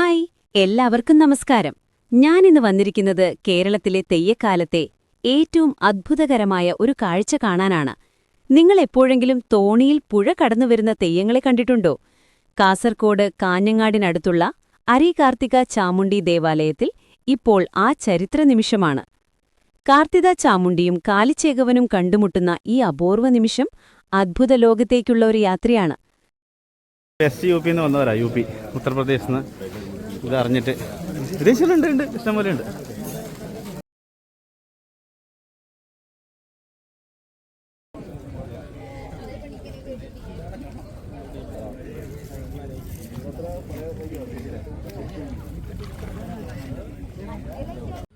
Hi എല്ലാവർക്കും നമസ്കാരം. ഞാനിന്ന് വന്നിരിക്കുന്നത് കേരളത്തിലെ തെയ്യക്കാലത്തെ ഏറ്റവും അത്ഭുതകരമായ ഒരു കാഴ്ച കാണാനാണ്. നിങ്ങൾ എപ്പോഴെങ്കിലും തോണിയിൽ പുഴ കടന്നു വരുന്ന തെയ്യങ്ങളെ കണ്ടിട്ടുണ്ടോ? കാസർകോട് കാഞ്ഞങ്ങാടിനടുത്തുള്ള അരികാർത്തിക ചാമുണ്ടി ദേവാലയത്തിൽ ഇപ്പോൾ ആ ചരിത്ര നിമിഷമാണ്. കാർത്തിക ചാമുണ്ടിയും കാലിച്ചേകവനും കണ്ടുമുട്ടുന്ന ഈ അപൂർവ നിമിഷം അത്ഭുത ലോകത്തേക്കുള്ള ഒരു യാത്രയാണ്. എസ് യു പിന്ന് വന്നവരാ യു പി ഉത്തർപ്രദേശിൽ നിന്ന് ഇത് അറിഞ്ഞിട്ട് വിദേശികളുണ്ട് ഉണ്ട്. ഇഷ്ടംപോലെ ഉണ്ട്.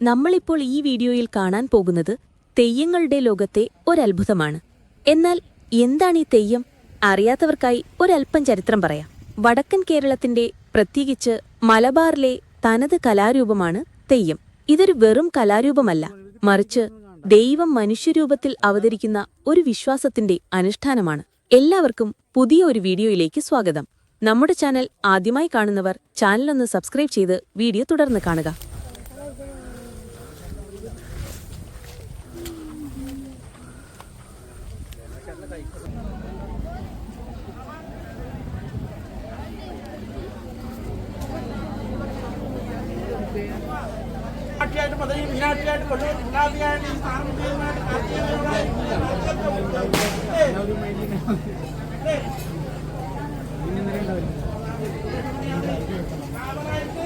നമ്മളിപ്പോൾ ഈ വീഡിയോയിൽ കാണാൻ പോകുന്നത് തെയ്യങ്ങളുടെ ലോകത്തെ ഒരത്ഭുതമാണ്. എന്നാൽ എന്താണ് ഈ തെയ്യം? അറിയാത്തവർക്കായി ഒരൽപ്പം ചരിത്രം പറയാം. വടക്കൻ കേരളത്തിന്റെ പ്രത്യേകിച്ച് മലബാറിലെ തനത് കലാരൂപമാണ് തെയ്യം. ഇതൊരു വെറും കലാരൂപമല്ല. മറിച്ച് ദൈവം മനുഷ്യരൂപത്തിൽ അവതരിക്കുന്ന ഒരു വിശ്വാസത്തിന്റെ അനുഷ്ഠാനമാണ്. എല്ലാവർക്കും പുതിയ ഒരു വീഡിയോയിലേക്ക് സ്വാഗതം. നമ്മുടെ ചാനൽ ആദ്യമായി കാണുന്നവർ ചാനലൊന്ന് സബ്സ്ക്രൈബ് ചെയ്ത് വീഡിയോ തുടർന്ന് കാണുക.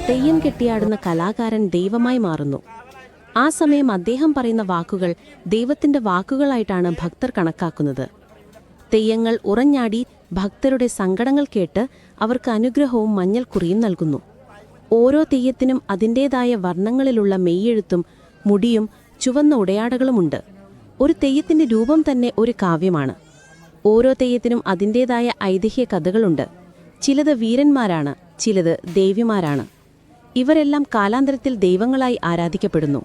തെയ്യം കെട്ടിയാടുന്ന കലാകാരൻ ദൈവമായി മാറുന്നു. ആ സമയം അദ്ദേഹം പറയുന്ന വാക്കുകൾ ദൈവത്തിന്റെ വാക്കുകളായിട്ടാണ് ഭക്തർ കണക്കാക്കുന്നത്. തെയ്യങ്ങൾ ഉറഞ്ഞാടി ഭക്തരുടെ സങ്കടങ്ങൾ കേട്ട് അവർക്ക് അനുഗ്രഹവും മഞ്ഞൾക്കുറിയും നൽകുന്നു. ഓരോ തെയ്യത്തിനും അതിന്റേതായ വർണങ്ങളിലുള്ള മെയ്യെഴുത്തും മുടിയും ചുവന്ന ഉടയാടകളുമുണ്ട്. ഒരു തെയ്യത്തിന്റെ രൂപം തന്നെ ഒരു കാവ്യമാണ്. ഓരോ തെയ്യത്തിനും അതിന്റേതായ ഐതിഹ്യ കഥകളുണ്ട്. ചിലത് വീരന്മാരാണ് ചിലത് ദേവിമാരാണ്. ഇവരെല്ലാം കാലാന്തരത്തിൽ ദൈവങ്ങളായി ആരാധിക്കപ്പെടുന്നു.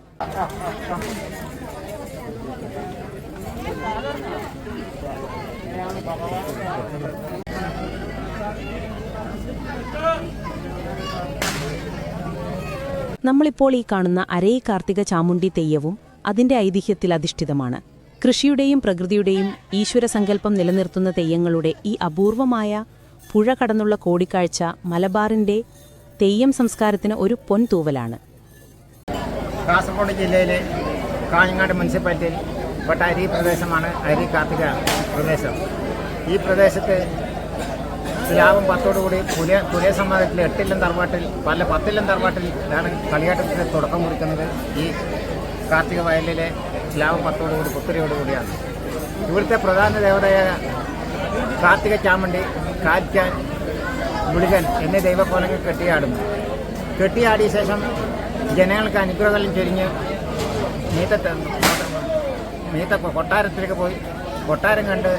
നമ്മളിപ്പോൾ ഈ കാണുന്ന അരേ കാർത്തിക ചാമുണ്ടി തെയ്യവും അതിന്റെ ഐതിഹ്യത്തിൽ അധിഷ്ഠിതമാണ്. കൃഷിയുടെയും പ്രകൃതിയുടെയും ഈശ്വര സങ്കല്പം നിലനിർത്തുന്ന തെയ്യങ്ങളുടെ ഈ അപൂർവമായ പുഴ കടന്നുള്ള കോടിക്കാഴ്ച മലബാറിന്റെ തെയ്യം സംസ്കാരത്തിന് ഒരു പൊൻതൂവലാണ്. കാസർഗോഡ് ജില്ലയിലെ കാഞ്ഞങ്ങാട് മുനിസിപ്പാലിറ്റിയിൽ പെട്ട അരി പ്രദേശമാണ് അരി കാർത്തിക പ്രദേശം. ഈ പ്രദേശത്ത് ലാഭം പത്തോടുകൂടി. പുലിയ പുലിയ സമാജത്തിൽ എട്ടില്ലം തറവാട്ടിൽ പല പത്തില്ലം തറവാട്ടിലാണ് കളിയാട്ടത്തിന് തുടക്കം കുറിക്കുന്നത്. ഈ കാർത്തിക വയലിലെ ലാഭം പത്തോടുകൂടി പുത്തരിയോടുകൂടിയാണ്. ഇവിടുത്തെ പ്രധാന ദേവതയായ കാർത്തിക ചാമണ്ടി കാറ്റാൻ മുളികൻ എന്നീ ദൈവക്കോലങ്ങൾ കെട്ടിയാടുന്നു. കെട്ടിയാടിയ ശേഷം ജനങ്ങൾക്ക് അനുഗ്രഹങ്ങളും ചൊരിഞ്ഞ് മീത്ത മീത്ത കൊട്ടാരത്തിലേക്ക് പോയി. കൊട്ടാരം കണ്ട്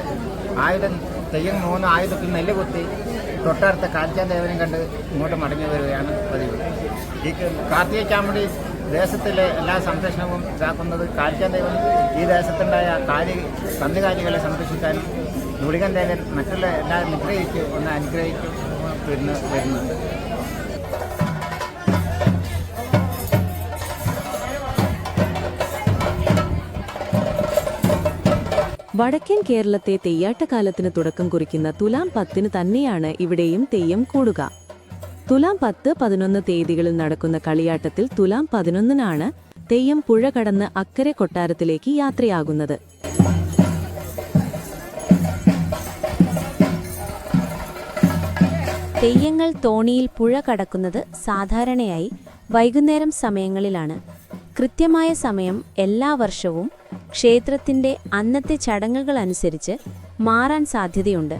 ആയുധം തെയ്യം മൂന്ന് ആയുധത്തിൽ നെല്ല് കുത്തി തൊട്ടടുത്ത കാൽച്ചാൻ ദേവനും കണ്ട് ഇങ്ങോട്ട് മടങ്ങി വരികയാണ് പതിവ്. ഈ കാർത്തിക ചാമ്പടി ദേശത്തിലെ എല്ലാ സംരക്ഷണവും ഇതാക്കുന്നത് കാൽച്ചാൻ ദേവൻ ഈ ദേശത്തുണ്ടായ കാലി കന്നുകാലികളെ സംരക്ഷിക്കാനും മുളികൻ ദേവൻ മറ്റുള്ള എല്ലാ നിഗ്രഹിച്ച് ഒന്ന് അനുഗ്രഹിക്കും പിന്നെ വരുന്നുണ്ട്. വടക്കൻ കേരളത്തെ തെയ്യാട്ടകാലത്തിന് തുടക്കം കുറിക്കുന്ന തുലാം പത്തിന് തന്നെയാണ് ഇവിടെയും തെയ്യം കൂടുക. തുലാം പത്ത് പതിനൊന്ന് തീയതികളിൽ നടക്കുന്ന കളിയാട്ടത്തിൽ തുലാം പതിനൊന്നിനാണ് തെയ്യം പുഴ കടന്ന് അക്കരെ കൊട്ടാരത്തിലേക്ക് യാത്രയാകുന്നത്. തെയ്യങ്ങൾ തോണിയിൽ പുഴ കടക്കുന്നത് സാധാരണയായി വൈകുന്നേരം സമയങ്ങളിലാണ്. കൃത്യമായ സമയം എല്ലാ വർഷവും ക്ഷേത്രത്തിന്റെ അന്നത്തെ ചടങ്ങുകൾ അനുസരിച്ച് മാറാൻ സാധ്യതയുണ്ട്.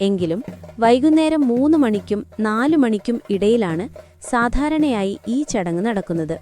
എങ്കിലും വൈകുന്നേരം മൂന്ന് മണിക്കും നാലു മണിക്കും ഇടയിലാണ് സാധാരണയായി ഈ ചടങ്ങ് നടക്കുന്നത്.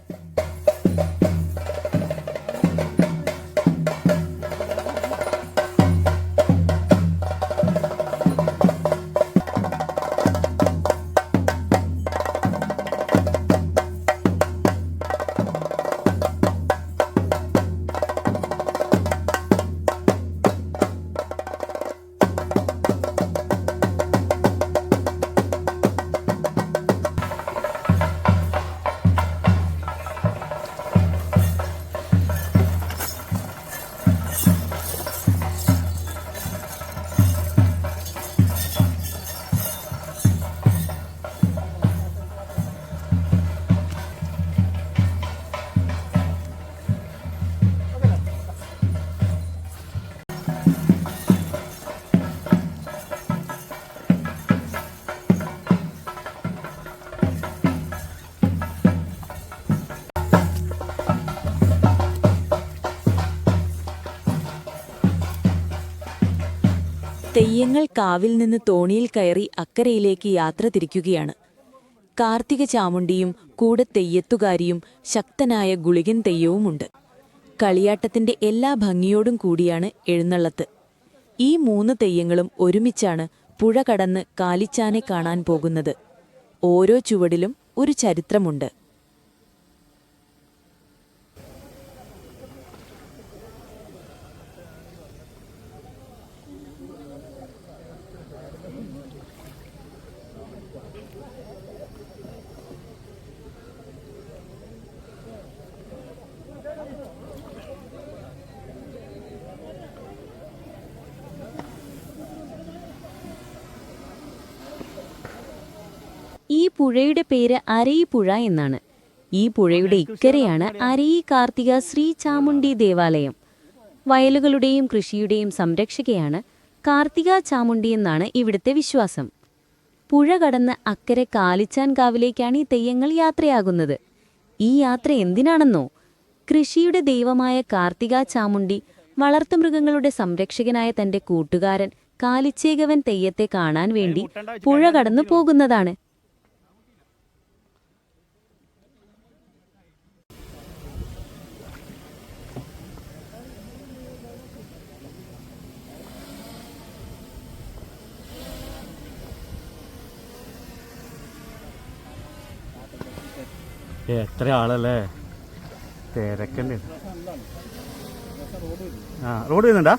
തെയ്യങ്ങൾ കാവിൽ നിന്ന് തോണിയിൽ കയറി അക്കരയിലേക്ക് യാത്ര തിരിക്കുകയാണ്. കാർത്തിക ചാമുണ്ടിയും കൂടെ തെയ്യത്തുകാരിയും ശക്തനായ ഗുളികൻ തെയ്യവുമുണ്ട്. കളിയാട്ടത്തിന്റെ എല്ലാ ഭംഗിയോടും കൂടിയാണ് എഴുന്നള്ളത്ത്. ഈ മൂന്ന് തെയ്യങ്ങളും ഒരുമിച്ചാണ് പുഴ കടന്ന് കാലിച്ചാനെ കാണാൻ പോകുന്നത്. ഓരോ ചുവടിലും ഒരു ചരിത്രമുണ്ട്. പുഴയുടെ പേര് അരയിപ്പുഴ എന്നാണ്. ഈ പുഴയുടെ ഇക്കരയാണ് അരയി കാർത്തിക ശ്രീ ചാമുണ്ഡി ദേവാലയം. വയലുകളുടെയും കൃഷിയുടെയും സംരക്ഷകയാണ് കാർത്തിക ചാമുണ്ഡി എന്നാണ് ഇവിടുത്തെ വിശ്വാസം. പുഴ കടന്ന് അക്കരെ കാലിച്ചാൻകാവിലേക്കാണ് ഈ തെയ്യങ്ങൾ യാത്രയാകുന്നത്. ഈ യാത്ര എന്തിനാണെന്നോ? കൃഷിയുടെ ദൈവമായ കാർത്തിക ചാമുണ്ടി വളർത്തുമൃഗങ്ങളുടെ സംരക്ഷകനായ തന്റെ കൂട്ടുകാരൻ കാലിച്ചേകവൻ തെയ്യത്തെ കാണാൻ വേണ്ടി പുഴ കടന്നു പോകുന്നതാണ്. എത്ര ആളല്ലേ? തിരക്കണ്ട് ആ റോഡ് വരുന്നുണ്ടാ?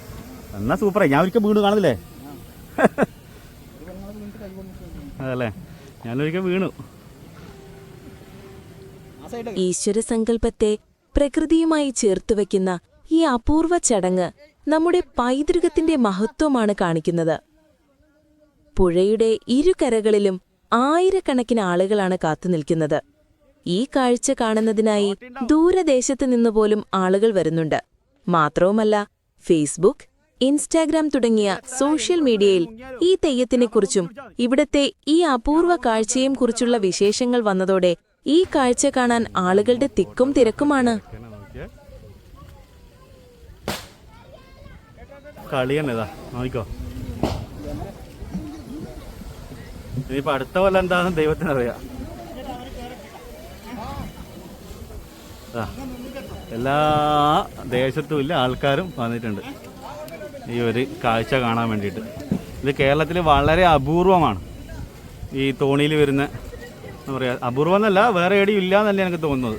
എന്നാ സൂപ്പറായി. ഞാൻ ഒരിക്കൽ വീണ് കാണുന്നില്ലേ? അതല്ലേ. ഞാനൊരിക്കൽ വീണു. ഈശ്വര സങ്കല്പത്തെ പ്രകൃതിയുമായി ചേർത്തുവെക്കുന്ന ഈ അപൂർവ ചടങ്ങ് നമ്മുടെ പൈതൃകത്തിന്റെ മഹത്വമാണ് കാണിക്കുന്നത്. പുഴയുടെ ഇരുകരകളിലും ആയിരക്കണക്കിന് ആളുകളാണ് കാത്തുനിൽക്കുന്നത് ഈ കാഴ്ച കാണുന്നതിനായി ദൂരദേശത്ത് നിന്നുപോലും ആളുകൾ വരുന്നുണ്ട്. മാത്രവുമല്ല ഫേസ്ബുക്ക് ഇൻസ്റ്റാഗ്രാം തുടങ്ങിയ സോഷ്യൽ മീഡിയയിൽ ഈ തെയ്യത്തിനെക്കുറിച്ചും ഇവിടത്തെ ഈ അപൂർവ കാഴ്ചയും കുറിച്ചുള്ള വിശേഷങ്ങൾ വന്നതോടെ ഈ കാഴ്ച കാണാൻ ആളുകളുടെ തിക്കും തിരക്കുമാണ്. ഇനിയിപ്പോ അടുത്ത കൊല്ലം എന്താണെന്ന് ദൈവത്തിനറിയാം. എല്ലാ ദേശത്തും ഇല്ല ആൾക്കാരും വന്നിട്ടുണ്ട്. ഈ ഒരു കാഴ്ച കാണാൻ വേണ്ടിയിട്ട്. ഇത് കേരളത്തിൽ വളരെ അപൂർവമാണ് ഈ തോണിയിൽ വരുന്ന എന്താ പറയുക അപൂർവം എന്നല്ല വേറെ എവിടെയും ഇല്ല എന്നല്ലേ എനിക്ക് തോന്നുന്നത്.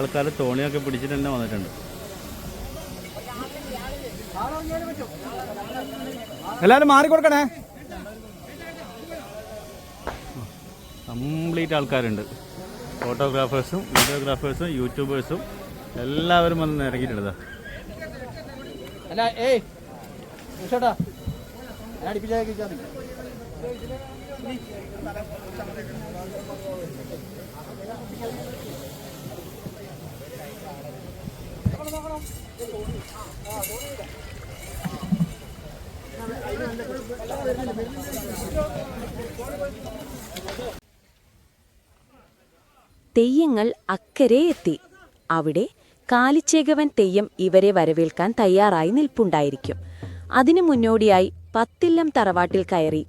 ആൾക്കാർ തോണിയൊക്കെ പിടിച്ചിട്ട് തന്നെ വന്നിട്ടുണ്ട്. എല്ലാരും മാറിക്കൊടുക്കണേ കംപ്ലീറ്റ് ആൾക്കാരുണ്ട്. ഫോട്ടോഗ്രാഫേഴ്സും വീഡിയോഗ്രാഫേഴ്സും യൂട്യൂബേഴ്സും എല്ലാവരും വന്ന് ഇറങ്ങിയിട്ടുണ്ട് അല്ല ഏയ് അടിപ്പിച്ചാൽ തെയ്യങ്ങൾ അക്കരെ എത്തി. അവിടെ കാലിച്ചേകവൻ തെയ്യം ഇവരെ വരവേൽക്കാൻ തയ്യാറായി നിൽപ്പുണ്ടായിരിക്കും. അതിനു മുന്നോടിയായി പത്തില്ലം തറവാട്ടിൽ കയറി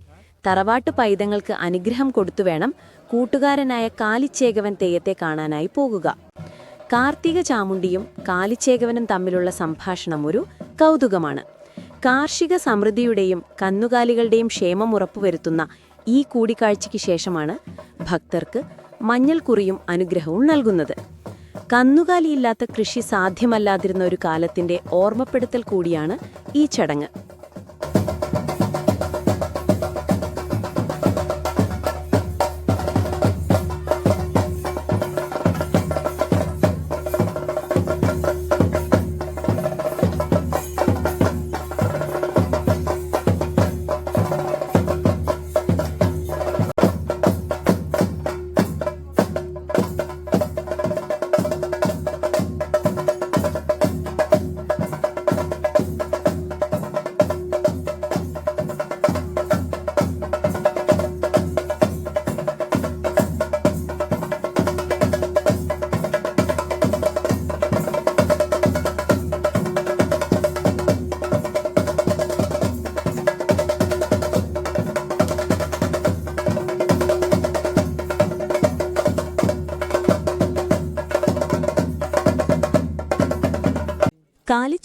തറവാട്ട് പൈതങ്ങൾക്ക് അനുഗ്രഹം കൊടുത്തു വേണം കൂട്ടുകാരനായ കാലിച്ചേകവൻ തെയ്യത്തെ കാണാനായി പോകുക. കാർത്തിക ചാമുണ്ടിയും കാലിച്ചേകവനും തമ്മിലുള്ള സംഭാഷണം ഒരു കൗതുകമാണ്. കാർഷിക സമൃദ്ധിയുടെയും കന്നുകാലികളുടെയും ക്ഷേമം ഉറപ്പുവരുത്തുന്ന ഈ കൂടിക്കാഴ്ചയ്ക്ക് ശേഷമാണ് ഭക്തർക്ക് മഞ്ഞൾക്കുറിയും അനുഗ്രഹവും നൽകുന്നത്. കന്നുകാലിയില്ലാത്ത കൃഷി സാധ്യമല്ലാതിരുന്ന ഒരു കാലത്തിന്റെ ഓർമ്മപ്പെടുത്തൽ കൂടിയാണ് ഈ ചടങ്ങ്.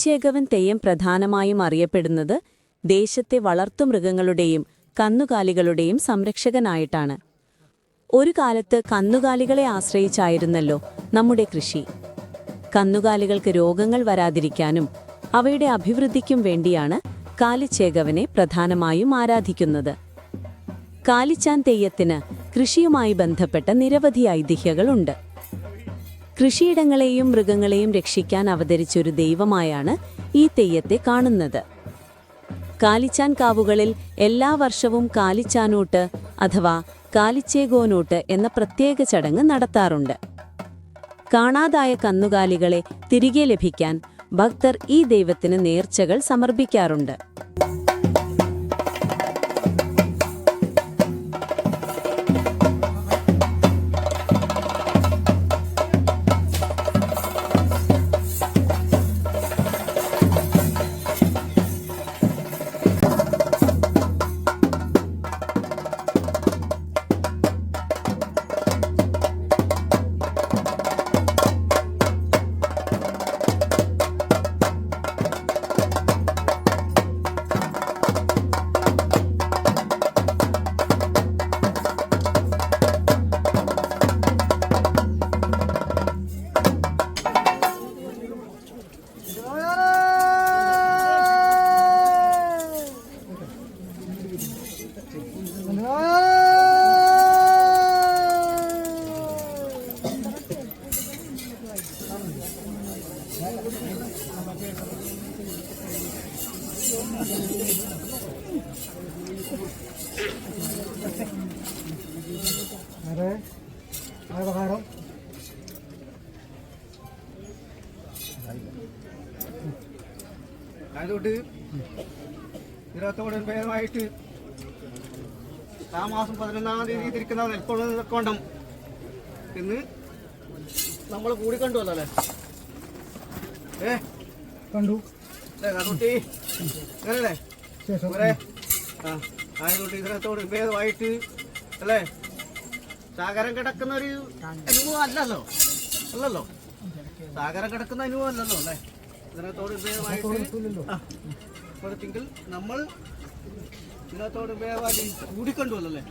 കാലിച്ചേകവൻ തെയ്യം പ്രധാനമായും അറിയപ്പെടുന്നത് ദേശത്തെ വളർത്തുമൃഗങ്ങളുടെയും കന്നുകാലികളുടെയും സംരക്ഷകനായിട്ടാണ്. ഒരു കാലത്ത് കന്നുകാലികളെ ആശ്രയിച്ചായിരുന്നല്ലോ നമ്മുടെ കൃഷി. കന്നുകാലികൾക്ക് രോഗങ്ങൾ വരാതിരിക്കാനും അവയുടെ അഭിവൃദ്ധിക്കും വേണ്ടിയാണ് കാലിച്ചേകവനെ പ്രധാനമായും ആരാധിക്കുന്നത്. കാലിച്ചാൻ തെയ്യത്തിന് കൃഷിയുമായി ബന്ധപ്പെട്ട നിരവധി ഐതിഹ്യങ്ങളുണ്ട്. കൃഷിയിടങ്ങളെയും മൃഗങ്ങളെയും രക്ഷിക്കാൻ അവതരിച്ചൊരു ദൈവമായാണ് ഈ തെയ്യത്തെ കാണുന്നത്. കാലിച്ചാൻ കാവുകളിൽ എല്ലാ വർഷവും കാലിച്ചാനൂട്ട് അഥവാ കാലിച്ചേകോനൂട്ട് എന്ന പ്രത്യേക ചടങ്ങ് നടത്താറുണ്ട്. കാണാതായ കന്നുകാലികളെ തിരികെ ലഭിക്കാൻ ഭക്തർ ഈ ദൈവത്തിന് നേർച്ചകൾ സമർപ്പിക്കാറുണ്ട്. അതുകൊണ്ട് ഇതിനകത്തോടെ പേരുമായിട്ട് ആ മാസം പതിനൊന്നാം തീയതി തിരിക്കുന്ന നെൽക്കൊള്ള കൊണ്ടം ഇന്ന് നമ്മൾ കൂടി കണ്ടു അല്ലേ ഏ? കണ്ടു. അല്ലേ കാട്ടുകുട്ടി അങ്ങനല്ലേ പോരെ? ആ. ആയതുകൊണ്ട് ഇതിനകത്തോട് ഭേദമായിട്ട് അല്ലേ? സാഗരം കിടക്കുന്ന ഒരു അനുഭവം അല്ലല്ലോ? അല്ലല്ലോ? സാഗരം കിടക്കുന്ന അനുഭവം അല്ലല്ലോ അല്ലേ? ഇതിനകത്തോട് ഭേദമായിട്ട് കൊടുത്തെങ്കിൽ നമ്മൾ ഇതിനകത്തോട് ഭേദമായിട്ട് കൂടിക്കണ്ടുവല്ലോ അല്ലേ?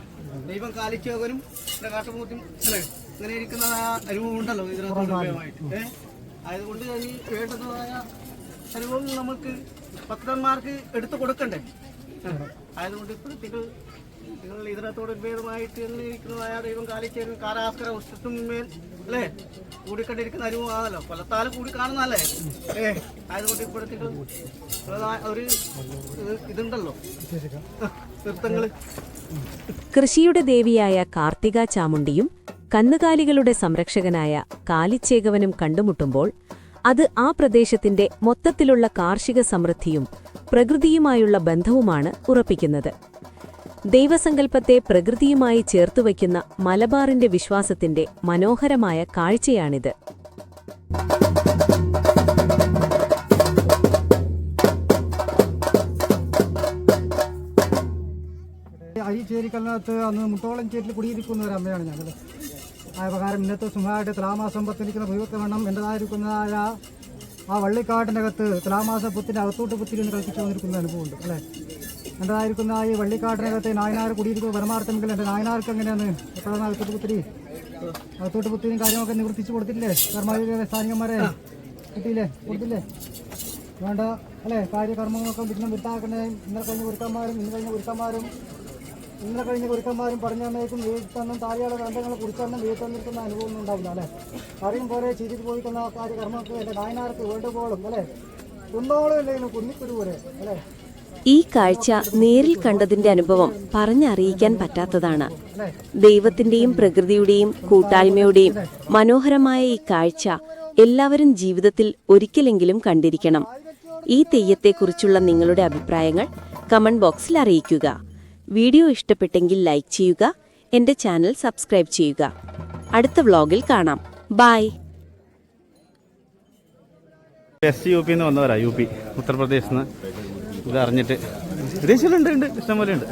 ദൈവം കാലിച്ചോകനും കാട്ടുമൂത്തും അല്ലേ? ഇങ്ങനെ ഇരിക്കുന്ന അനുഭവം ഉണ്ടല്ലോ ഇതിനകത്തോട് ഭേദമായിട്ട് ഏഹ് ആയതുകൊണ്ട് അതിന് വേണ്ടതായ അനുഭവം നമുക്ക് ഭക്തന്മാർക്ക് എടുത്തു കൊടുക്കണ്ടേ? ആയതുകൊണ്ട് ഇപ്പോഴത്തേക്ക് നിങ്ങൾ ഇതിനകത്തോട് ഭേദമായിട്ട് ഇരിക്കുന്നതായ ദൈവം കാലിച്ചേരും കാലാസ്കര ഉഷ്ണത്തുമേൽ അല്ലേ? കൂടിക്കണ്ടിരിക്കുന്ന അനുഭവമാണല്ലോ കൊല്ലത്താലും കൂടി കാണുന്നതല്ലേ? ഏ ആയതുകൊണ്ട് ഇപ്പോഴത്തേക്ക് ഉള്ളതായ ഒരു ഇതുണ്ടല്ലോ. നൃത്തങ്ങൾ കൃഷിയുടെ ദേവിയായ കാർത്തിക ചാമുണ്ടിയും കന്നുകാലികളുടെ സംരക്ഷകനായ കാലിച്ചേകവനും കണ്ടുമുട്ടുമ്പോൾ അത് ആ പ്രദേശത്തിന്റെ മൊത്തത്തിലുള്ള കാർഷിക സമൃദ്ധിയും പ്രകൃതിയുമായുള്ള ബന്ധവുമാണ് ഉറപ്പിക്കുന്നത്. ദൈവസങ്കല്പത്തെ പ്രകൃതിയുമായി ചേർത്തുവയ്ക്കുന്ന മലബാറിന്റെ വിശ്വാസത്തിന്റെ മനോഹരമായ കാഴ്ചയാണിത്. ഈ അന്ന് മുട്ടോളം ചേരിൽ കുടിയിരിക്കുന്ന ഒരു അമ്മയാണ് ഞങ്ങൾ ആ ഇന്നത്തെ സുഖമായിട്ട് തുലാമാസം പത്തിരിക്കുന്ന ദൈവത്തെ വേണം എന്റെതായിരിക്കുന്നതായ ആ വള്ളിക്കാട്ടിനകത്ത് തുലാമാസ പുത്തിന്റെ അകത്തോട്ട് പുത്തിരി ഒന്ന് കളിപ്പിച്ചു വന്നിരിക്കുന്ന അനുഭവമുണ്ട് അല്ലേ? എന്തായിരിക്കുന്ന ഈ വള്ളിക്കാട്ടിനകത്ത് നായനാർ കുടിയിരിക്കുന്ന പരമാർത്ഥമെങ്കിൽ എന്റെ നായനാർക്ക് എങ്ങനെയാണ്? എപ്പോഴാണ് അകത്തോട്ട് പുത്തിരി? അകത്തോട്ട് പുത്തിരിയും കാര്യമൊക്കെ നിവർത്തിച്ച് കൊടുത്തില്ലേ കർമാതിരി സ്ഥാനികന്മാരെ? കിട്ടിയില്ലേ? കൊടുത്തില്ലേ? വേണ്ട അല്ലേ? കാര്യകർമ്മങ്ങളൊക്കെ വിഘ്നം വിട്ടാക്കണേ. ഇന്നലെ കഴിഞ്ഞ ഗുരുക്കന്മാരും ഇന്ന് കഴിഞ്ഞ ഗുരുക്കന്മാരും ഇന്നലെ കഴിഞ്ഞ ഗുരുക്കന്മാരും പടിഞ്ഞാമേക്കും വീട്ടിൽ താഴെയുള്ള ബന്ധങ്ങളെ കുറിച്ചെന്നും വീട്ടിൽ നിൽക്കുന്ന അനുഭവം ഒന്നും ഉണ്ടാവില്ല അല്ലേ? പറയും പോലെ ചിരിച്ചു പോയിക്കുന്ന കർമ്മക്ക് എന്റെ നായനാർക്ക് വേണ്ടുപോളും അല്ലേ? കുന്നോളം ഇല്ലെങ്കിലും കുന്നിക്കുരു പോലെ അല്ലേ? ഈ കാഴ്ച നേരിൽ കണ്ടതിന്റെ അനുഭവം പറഞ്ഞറിയിക്കാൻ പറ്റാത്തതാണ്. ദൈവത്തിന്റെയും പ്രകൃതിയുടെയും കൂട്ടായ്മയുടെയും മനോഹരമായ ഈ കാഴ്ച എല്ലാവരും ജീവിതത്തിൽ ഒരിക്കലെങ്കിലും കണ്ടിരിക്കണം. ഈ തെയ്യത്തെക്കുറിച്ചുള്ള നിങ്ങളുടെ അഭിപ്രായങ്ങൾ കമന്റ് ബോക്സിൽ അറിയിക്കുക. വീഡിയോ ഇഷ്ടപ്പെട്ടെങ്കിൽ ലൈക്ക് ചെയ്യുക എന്റെ ചാനൽ സബ്സ്ക്രൈബ് ചെയ്യുക. അടുത്ത വ്ലോഗിൽ കാണാം. ബായ് എസ് യു പിന്ന് വന്നവരാ യു പി ഉത്തർപ്രദേശിൽ നിന്ന് ഇത് അറിഞ്ഞിട്ട് ഇഷ്ടംപോലെ ഉണ്ട്.